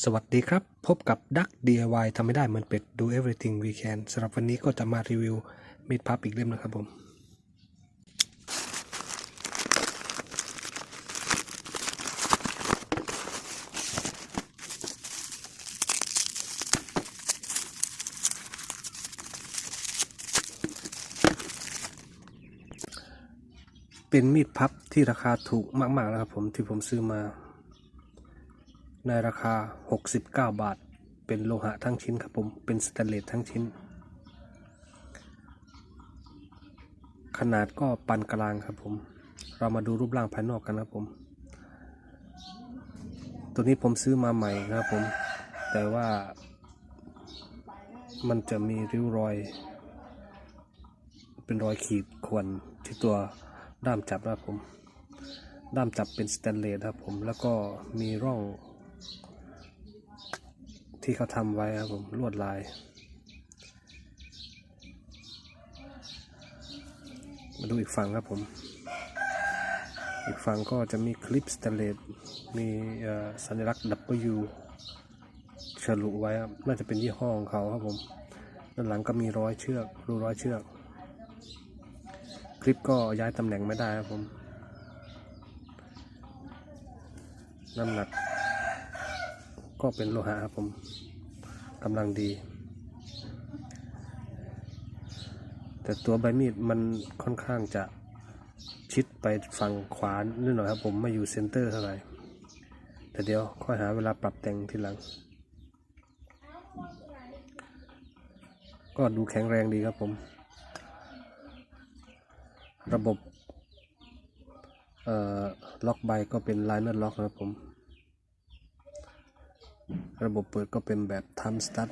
สวัสดีครับ พบกับดัก DIY ทำไม่ได้เหมือนเป็ด do everything we can สำหรับวันนี้ก็จะมารีวิวมีดพับอีกเล่มนะครับผม เป็นมีดพับที่ราคาถูกมาก ๆ นะครับผมที่ผมซื้อมา ในราคา 69 บาท เป็นโลหะทั้งชิ้นครับผม เป็นสแตนเลสทั้งชิ้น ขนาดก็ปานกลางครับผม เรามาดูรูปร่างภายนอกกันนะครับผม ตัวนี้ผมซื้อมาใหม่นะครับผม แต่ว่ามันจะมีริ้วรอย เป็นรอยขีดข่วนที่ตัวด้ามจับนะครับผม ด้ามจับเป็นสแตนเลสครับผม แล้วก็มีร่อง ที่เขาทำไว้ครับผมลวดลาย มาดูอีกฝั่งครับผม อีกฝั่งก็จะมีคลิปสแตเลสมีสัญลักษณ์ W ฉลุไว้ครับน่าจะเป็นยี่ห้อของเขาครับผมด้านหลังก็มีร้อยเชือกรูร้อยเชือก คลิปก็ย้ายตำแหน่งไม่ได้ครับผมน้ำหนัก ก็เป็นโลหะครับผมกำลังดี แต่ตัวใบมีดมันค่อนข้างจะชิดไปฝั่งขวานิดหน่อยครับผมไม่อยู่เซนเตอร์เท่าไหร่แต่เดี๋ยวค่อยหาเวลาปรับแต่งทีหลัง ก็ดูแข็งแรงดีครับผม ระบบล็อกใบก็เป็นไลเนอร์ล็อกนะครับผม ระบบเปิดก็เป็นแบบทัมสตั t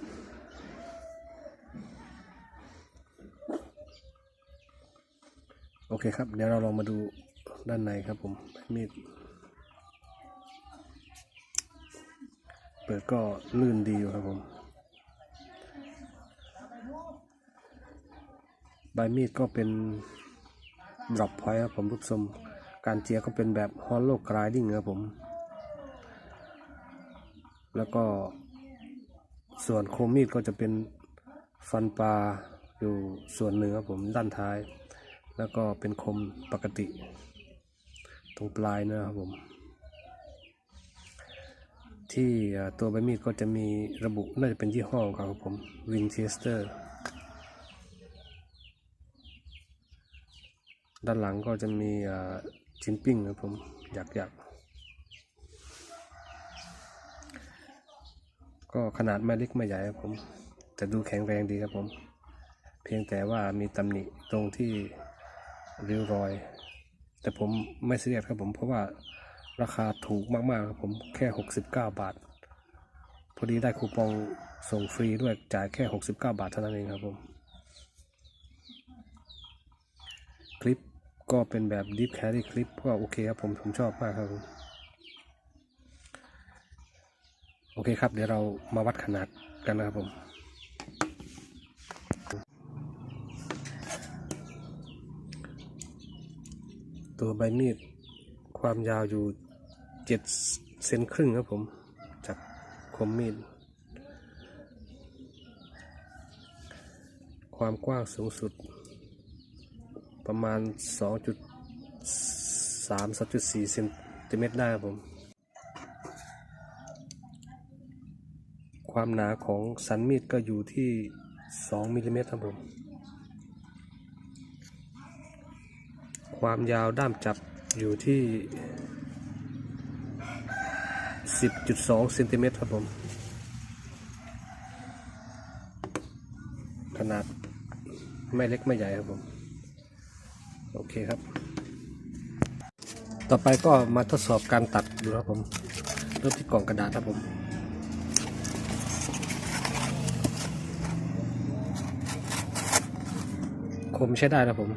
โอเคครับ เดี๋ยวเราลองมาดูด้านในครับผม มีด เปิดก็ลื่นดีอยู่ครับผม ใบมีดก็เป็น drop point ครับผมรูปทรงการเจียก็เป็นแบบ hollow grinding ครับผม แล้วก็ส่วนโคมมีดก็จะเป็นฟันปลาอยู่ส่วนหนึ่งครับผมด้านท้าย แล้วก็เป็นคมปกติ ตรงปลายนะครับผม ที่ตัวใบมีดก็จะมีระบุน่าจะเป็นยี่ห้องครับผม Winchester ด้านหลังก็จะมีชิ้นปิ้งครับผมหยักหยักๆ ก็ขนาดไม่เล็กไม่ใหญ่ครับผมแต่ดูแข็งแรงดีครับผม เพียงแต่ว่ามีตำหนิตรงที่ริ้วรอย แต่ผมไม่เสียดครับผม เพราะว่าราคาถูกมากๆครับผมแค่ 69 บาท พอดีได้คูปองส่งฟรีด้วยจ่ายแค่ 69 บาทเท่านั้นเองครับผม คลิปก็เป็นแบบ Deep Carry คลิปก็โอเคครับผม ผมชอบมากครับผม โอเคครับ เดี๋ยวเรามาวัดขนาดกันนะครับผมตัวใบมีดความยาวอยู่เจ็ดเซนครึ่งครับผม จากคมมีด ความกว้างสูงสุด ประมาณ 2.3 2.4เซนติเมตรได้ครับผม ความหนาของสันมีดก็อยู่ที่ 2มิลลิเมตรครับผม ความยาวด้ามจับอยู่ที่ 10.2เซนติเมตรครับผม ขนาดไม่เล็กไม่ใหญ่ครับผม โอเคครับ ต่อไปก็มาทดสอบการตัดดูครับผม เริ่มที่กล่องกระดาษครับผม คมใช้ได้ครับผม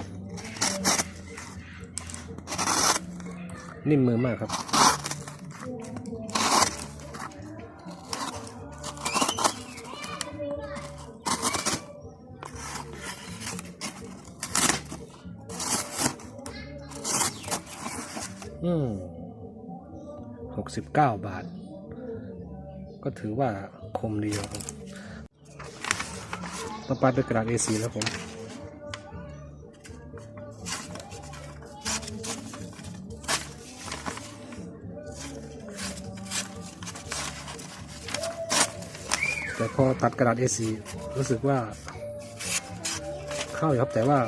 นิ่มมือมากครับ อืมหกสิบเก้าบาท ก็ถือว่าคมดีครับต่อไปเป็นกระดาษ A4 แล้วผม แต่พอตัดกระดาษ A4 รู้สึกว่า เข้าอยู่ครับแต่ว่า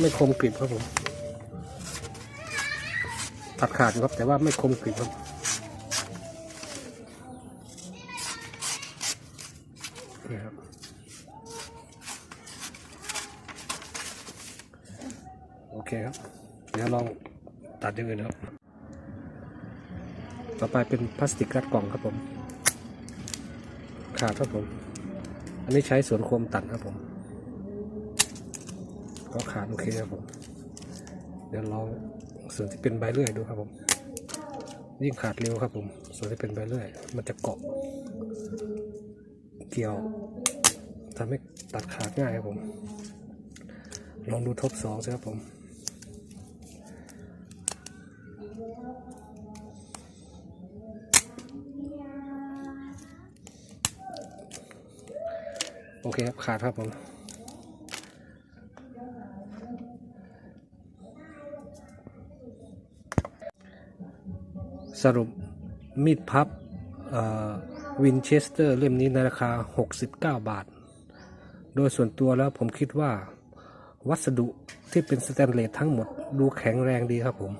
ไม่คมกริบครับผม ตัดขาดอยู่ครับแต่ว่าไม่คมกริบครับนี่ครับโอเคครับ เดี๋ยวลองตัดอย่างอื่นนะครับ ต่อไปเป็นพลาสติกรัดกล่องครับผม ขาดครับผม อันนี้ใช้สวนคมตัดครับผมก็ขาดโอเคครับผม เดี๋ยวลองส่วนที่เป็นใบเลื่อยดูครับผม ยิ่งขาดเร็วครับผม ส่วนที่เป็นใบเลื่อย มันจะเกาะ เกี่ยวทำให้ตัดขาดง่ายครับผม ลองดูทบสองสิครับผม โอเคครับ ขาดครับผมสรุปมีดพับวินเชสเตอร์เล่มนี้ในราคา 69 บาท โดยส่วนตัวแล้วผมคิดว่าวัสดุที่เป็นสแตนเลสทั้งหมดดูแข็งแรงดีครับผม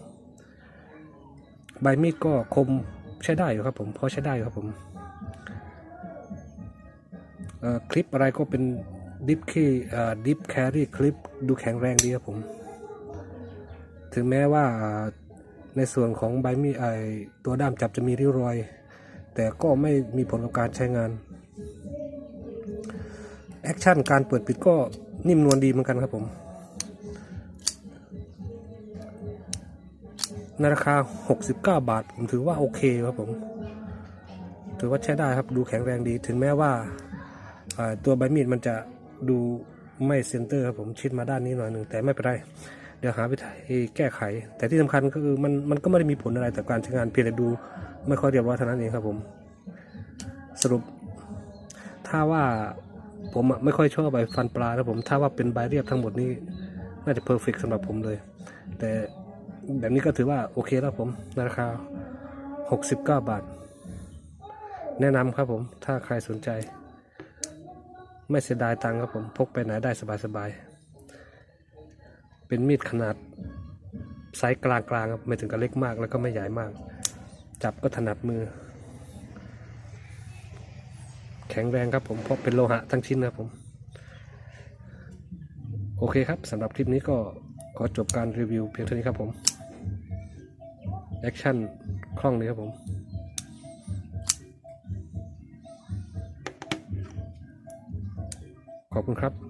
ใบมีดก็คมใช้ได้อยู่ครับผม พอใช้ได้อยู่ครับผม คลิปอะไรก็เป็นดิฟคีดิฟแครี่คลิปดูแข็งแรงดีครับผม ถึงแม้ว่าในส่วนของใบมีดไอตัวด้ามจับจะมีริ้วรอย แต่ก็ไม่มีผลกับการใช้งานแอคชั่นการเปิดปิดก็นิ่มนวลดีเหมือนกันครับผมในราคา 69 บาท ผมถือว่าโอเคครับผม ถือว่าใช้ได้ครับดูแข็งแรงดีถึงแม้ว่าอ่า ตัวใบมีดมันจะดูไม่เซนเตอร์ครับผมชิดมาด้านนี้หน่อยหนึ่งแต่ไม่เป็นไร เดี๋ยวหาวิธีแก้ไข แต่ที่สำคัญก็คือมันมันก็ไม่ได้มีผลอะไรต่อการใช้งานเพียงแต่ดูไม่ค่อยเรียบร้อยเท่านั้นเองครับผม สรุป ถ้าว่าผมไม่ค่อยชอบใบฟันปลาครับผม ถ้าว่าเป็นใบเรียบทั้งหมดนี้น่าจะเพอร์เฟกสำหรับผมเลย แต่แบบนี้ก็ถือว่าโอเคแล้วผมราคา 69 บาท แนะนำครับผม ถ้าใครสนใจ ไม่เสียดายตังครับผมพกไปไหนได้สบายๆ เป็นมีดขนาดไซส์กลางๆครับไม่ถึงกับเล็กมากแล้วก็ไม่ใหญ่มาก จับก็ถนัดมือ แข็งแรงครับผมเพราะเป็นโลหะทั้งชิ้นนะครับผม โอเคครับสำหรับคลิปนี้ก็ขอจบการรีวิวเพียงเท่านี้ครับผม แอคชั่นคล่องเลยครับผม ขอบคุณครับ